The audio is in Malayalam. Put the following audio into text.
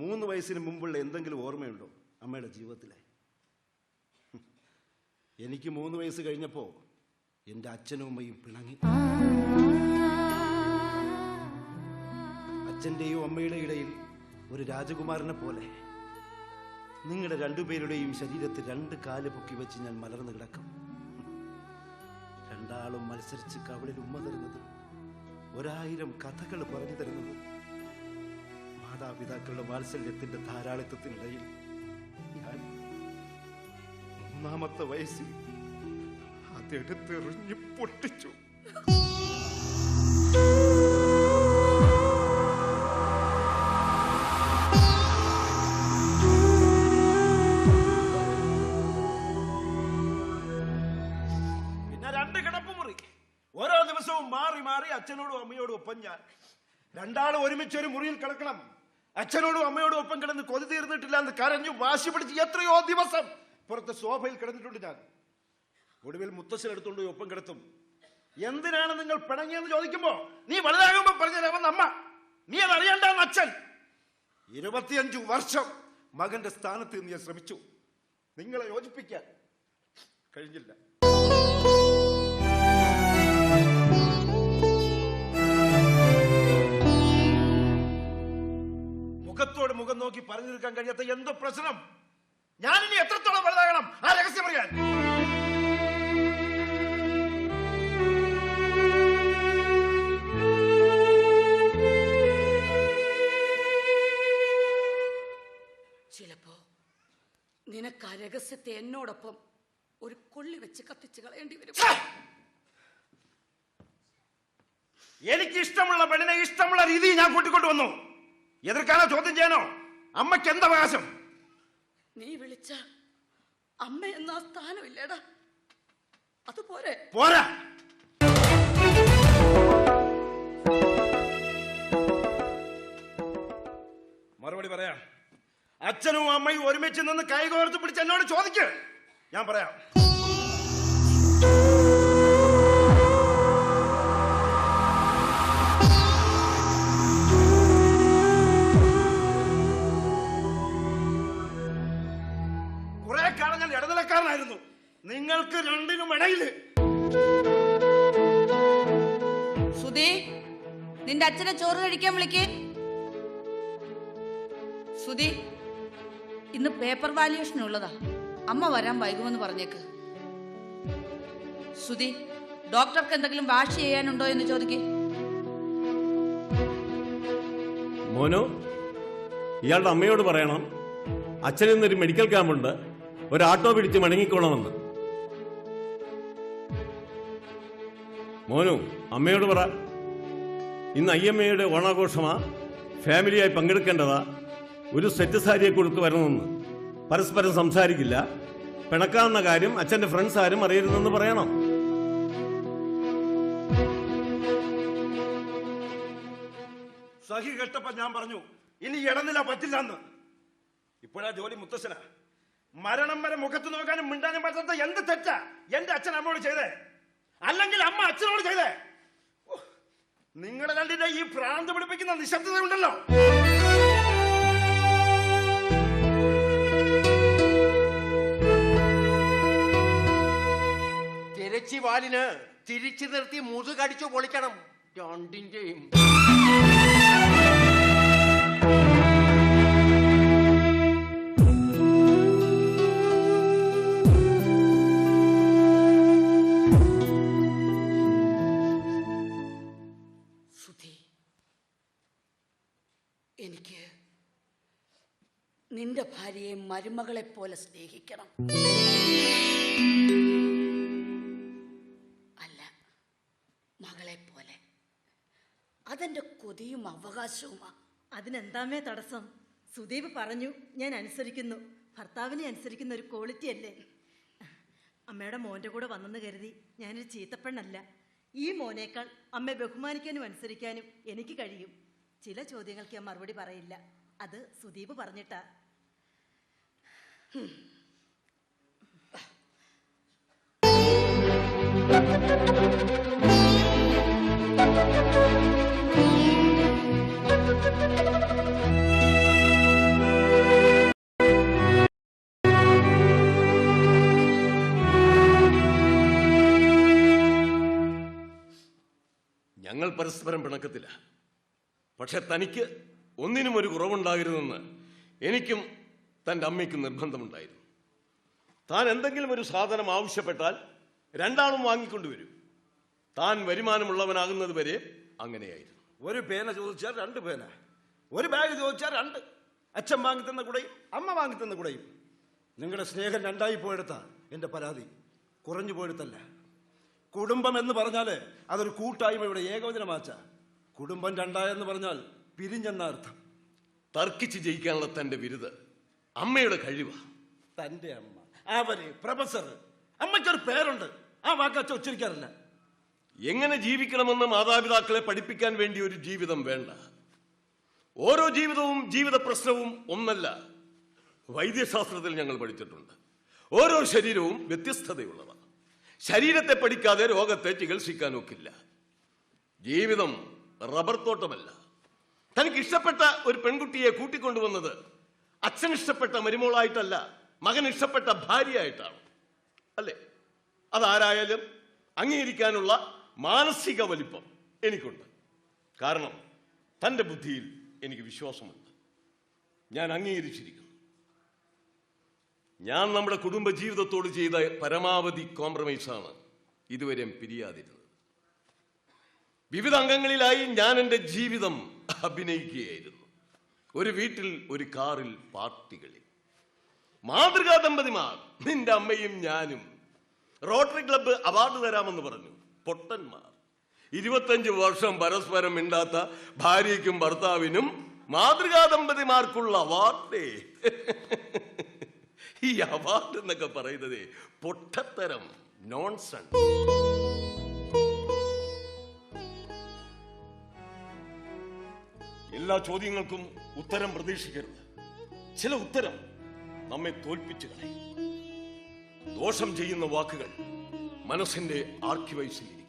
മൂന്ന് വയസ്സിന് മുമ്പുള്ള എന്തെങ്കിലും ഓർമ്മയുണ്ടോ അമ്മയുടെ ജീവിതത്തിലെ? എനിക്ക് മൂന്ന് വയസ്സ് കഴിഞ്ഞപ്പോൾ എന്റെ അച്ഛനും അമ്മയും പിണങ്ങി. അച്ഛന്റെയും അമ്മയുടെ ഇടയിൽ ഒരു രാജകുമാരനെ പോലെ. നിങ്ങളുടെ രണ്ടുപേരുടെയും ശരീരത്തിൽ രണ്ട് കാൽ പൊക്കി വെച്ച് ഞാൻ മലർന്നു കിടക്കും. രണ്ടാളും മത്സരിച്ച് കവളിൽ ഉമ്മ തരുന്നത് ഒരായിരം കഥകൾ പറഞ്ഞു തരുന്നത് മാതാപിതാക്കളുടെ വാത്സല്യത്തിന്റെ ധാരാളിത്വത്തിനിടയിൽ ഞാൻ മൂന്നാമത്തെ വയസ്സിൽ അതെടുത്തെറിഞ്ഞ് പൊട്ടിച്ചു. പിന്നെ രണ്ട് ഓരോ ദിവസവും മാറി മാറി അച്ഛനോടും അമ്മയോടും ഒപ്പം ഞാൻ. രണ്ടാളും ഒരുമിച്ച് ഒരു മുറിയിൽ കിടക്കണം. അച്ഛനോടും അമ്മയോടും ഒപ്പം കിടന്ന് കൊതി തീർന്നിട്ടില്ല എന്ന് കരഞ്ഞു വാശി പിടിച്ച് എത്രയോ ദിവസം പുറത്ത് സോഫയിൽ കിടന്നിട്ടുണ്ട് ഞാൻ. ഒടുവിൽ മുത്തശ്ശൻ എടുത്തുകൊണ്ട് ഒപ്പം കിടത്തും. എന്തിനാണ് നിങ്ങൾ പിണങ്ങിയെന്ന് ചോദിക്കുമ്പോ നീ വലുതാകുമ്പോ പറഞ്ഞവൻ അമ്മ നീ അത് അറിയണ്ടെന്ന് അച്ഛൻ. ഇരുപത്തിയഞ്ചു വർഷം മകന്റെ സ്ഥാനത്ത് നിന്ന് ഞാൻ ശ്രമിച്ചു. നിങ്ങളെ യോജിപ്പിക്കാൻ കഴിഞ്ഞില്ല. മുഖത്തോട് മുഖം നോക്കി പറഞ്ഞു തീർക്കാൻ കഴിയാത്ത എന്തോ പ്രശ്നം. ഞാൻ ഇനി എത്രത്തോളം വലുതാകണം? ആ രഹസ്യം പറയാൻ ചിലപ്പോ നിനക്ക് ആ രഹസ്യത്തെ എന്നോടൊപ്പം ഒരു കൊള്ളി വെച്ച് കത്തിച്ച് കളയേണ്ടി വരും. എനിക്ക് ഇഷ്ടമുള്ള പെണ്ണിനെ ഇഷ്ടമുള്ള രീതിയിൽ ഞാൻ കൂട്ടിക്കൊണ്ടു വന്നു എതിർക്കാനോ ചോദ്യം ചെയ്യാനോ? അമ്മയ്ക്ക് എന്ത് അവകാശം? നീ വിളിച്ച അമ്മ എന്ന സ്ഥാനം ഇല്ലേടാ. അത് പോരെ. പോരാ. മറുപടി പറയാം. അച്ഛനും അമ്മയും ഒരുമിച്ച് നിന്ന് കൈകോർത്ത് പിടിച്ച് എന്നോട് ചോദിക്ക്. ഞാൻ പറയാം. ഇടയിൽ സുധി നിന്റെ അച്ഛനെ ചോറ് കഴിക്കാൻ വിളിക്ക്. സുധി ഇന്ന് പേപ്പർ വാല്യൂഷൻ ഉള്ളതാ. അമ്മ വരാൻ വൈകുമെന്ന് പറഞ്ഞേക്ക്. സുധി ഡോക്ടർക്ക് എന്തെങ്കിലും വാഷ് ചെയ്യാനുണ്ടോ എന്ന് ചോദിക്കേ. മോനു ഇയാളുടെ അമ്മയോട് പറയണം. അച്ഛനിൽ നിന്നൊരു മെഡിക്കൽ ക്യാമ്പുണ്ട് ഒരു ഓട്ടോ പിടിച്ച് മടങ്ങിക്കോണമെന്ന് മോനു അമ്മയോട് പറ. ഇന്ന് എയുടെ ഓണാഘോഷമാ. ഫാമിലിയായി പങ്കെടുക്കേണ്ടതാ. ഒരു സെറ്റ് സാരിയെ കൊടുത്തു വരണമെന്ന്. പരസ്പരം സംസാരിക്കില്ല. പിണക്കാവുന്ന കാര്യം അച്ഛന്റെ ഫ്രണ്ട്സ് ആരും അറിയരുതെന്ന് പറയണം. സഹി കേട്ടപ്പോ ഞാൻ പറഞ്ഞു ഇനി ഇടനില പറ്റില്ലെന്ന്. ഇപ്പോഴാ ജോലി മുത്തശ്ശനാ. മരണം വരെ മുഖത്ത് നോക്കാനും മിണ്ടാനും പറ്റാത്ത എന്ത് തെറ്റാ? എന്റെ അച്ഛൻ അമ്മയോട് ചെയ്തേ. അല്ലെങ്കിൽ അമ്മ അച്ഛനോട് ചെയ്തേ. നിങ്ങളുടെ നിങ്ങളെ രണ്ടിന്റെ ഈ ഭ്രാന്ത് പിടിപ്പിക്കുന്ന നിശബ്ദത ഉണ്ടല്ലോ തിരച്ചി വാലിന് തിരിച്ചു നിർത്തി മുതുകടിച്ചു പൊളിക്കണം. രണ്ടിന്റെയും. നിന്റെ ഭാര്യയെ മരുമകളെ പോലെ സ്നേഹിക്കണം. അല്ല മകളെ പോലെ അതെന്റെ കൊതിയും അവകാശവുമാ. അതിനെന്താമേ തടസ്സം? സുദീപ് പറഞ്ഞു ഞാൻ അനുസരിക്കുന്നു. ഭർത്താവിനെ അനുസരിക്കുന്ന ഒരു ക്വാളിറ്റി അല്ലേ? അമ്മയുടെ മോന്റെ കൂടെ വന്നെന്ന് കരുതി ഞാനൊരു ചീത്തപ്പെണ്ണല്ല. ഈ മോനേക്കാൾ അമ്മയെ ബഹുമാനിക്കാനും അനുസരിക്കാനും എനിക്ക് കഴിയും. ചില ചോദ്യങ്ങൾക്ക് ഞാൻ മറുപടി പറയില്ല. അത് സുദീപ് പറഞ്ഞിട്ടാ. ഞങ്ങൾ പരസ്പരം പിണക്കത്തില്ല. പക്ഷെ തനിക്ക് ഒന്നിനും ഒരു കുറവുണ്ടാകരുതെന്ന് എനിക്കും തന്റെ അമ്മയ്ക്ക് നിർബന്ധമുണ്ടായിരുന്നു. താൻ എന്തെങ്കിലും ഒരു സാധനം ആവശ്യപ്പെട്ടാൽ രണ്ടാളും വാങ്ങിക്കൊണ്ടുവരും താൻ വരുമാനമുള്ളവനാകുന്നത് വരെ അങ്ങനെയായിരുന്നു. ഒരു പേന ചോദിച്ചാൽ രണ്ട് പേന. ഒരു ബാഗ് ചോദിച്ചാൽ രണ്ട്. അച്ഛൻ വാങ്ങിത്തന്ന കൂടെയും അമ്മ വാങ്ങിത്തന്ന കൂടെയും. നിങ്ങളുടെ സ്നേഹം രണ്ടായി പോയെടുത്താ എന്റെ പരാതി. കുറഞ്ഞു പോയെടുത്തല്ല. കുടുംബം എന്ന് പറഞ്ഞാൽ അതൊരു കൂട്ടായ്മ ഇവിടെ ഏകോചനമാച്ച. കുടുംബം രണ്ടായെന്ന് പറഞ്ഞാൽ പിരിഞ്ഞെന്ന അർത്ഥം. തർക്കിച്ച് ജയിക്കാനുള്ള തന്റെ ബിരുദ്. അമ്മയുടെ കഴിവാ. തന്റെ അമ്മ. അവർ പ്രൊഫസർ അമ്മയ്ക്കൊരു പേരുണ്ട്. ആ വാക്കച്ച ഉച്ചരിക്കാറില്ല. എങ്ങനെ ജീവിക്കണമെന്ന് മാതാപിതാക്കളെ പഠിപ്പിക്കാൻ വേണ്ടി ഒരു ജീവിതം വേണ്ട. ഓരോ ജീവിതവും ജീവിത പ്രശ്നവും ഒന്നല്ല. വൈദ്യശാസ്ത്രത്തിൽ ഞങ്ങൾ പഠിച്ചിട്ടുണ്ട്. ഓരോ ശരീരവും വ്യത്യസ്തതയുള്ളതാണ് ശരീരത്തെ പഠിക്കാതെ രോഗത്തെ ചികിത്സിക്കാൻ ഒക്കില്ല ജീവിതം റബ്ബർ തോട്ടമല്ല. തനിക്ക് ഇഷ്ടപ്പെട്ട ഒരു പെൺകുട്ടിയെ കൂട്ടിക്കൊണ്ടുവന്നത് അച്ഛൻ ഇഷ്ടപ്പെട്ട മരുമോളായിട്ടല്ല മകൻ ഇഷ്ടപ്പെട്ട ഭാര്യയായിട്ടാണ്. അല്ലേ? അതാരായാലും അംഗീകരിക്കാനുള്ള മാനസിക വലിപ്പം എനിക്കുണ്ട്. കാരണം തന്റെ ബുദ്ധിയിൽ എനിക്ക് വിശ്വാസമുണ്ട്. ഞാൻ അംഗീകരിച്ചിരിക്കുന്നു. ഞാൻ നമ്മുടെ കുടുംബ ജീവിതത്തോട് ചെയ്ത പരമാവധി കോംപ്രമൈസാണ് ഇതുവരെയും പിരിയാതിരുന്നത്. വിവിധ അംഗങ്ങളിലായി ഞാൻ എന്റെ ജീവിതം അഭിനയിക്കുകയായിരുന്നു. ഒരു വീട്ടിൽ ഒരു കാറിൽ പാർട്ടികളിൽ മാതൃകാ ദമ്പതിമാർ നിന്റെ അമ്മയും ഞാനും. റോട്ടറി ക്ലബ്ബ് അവാർഡ് തരാമെന്ന് പറഞ്ഞു. പൊട്ടന്മാർ. ഇരുപത്തഞ്ച് വർഷം പരസ്പരം മിണ്ടാത്ത ഭാര്യയ്ക്കും ഭർത്താവിനും മാതൃകാ ദമ്പതിമാർക്കുള്ള അവാർഡേ ഈ അവാർഡ് എന്നൊക്കെ പറയുന്നത് പൊട്ടത്തരം നോൺസൺ എല്ലാ ചോദ്യങ്ങൾക്കും ഉത്തരം പ്രതീക്ഷിക്കരുത്. ചില ഉത്തരം നമ്മെ തോൽപ്പിച്ചു കളയും. ദോഷം ചെയ്യുന്ന വാക്കുകൾ മനസ്സിന്റെ ആർക്കിവൈസിൽ ഇരിക്കും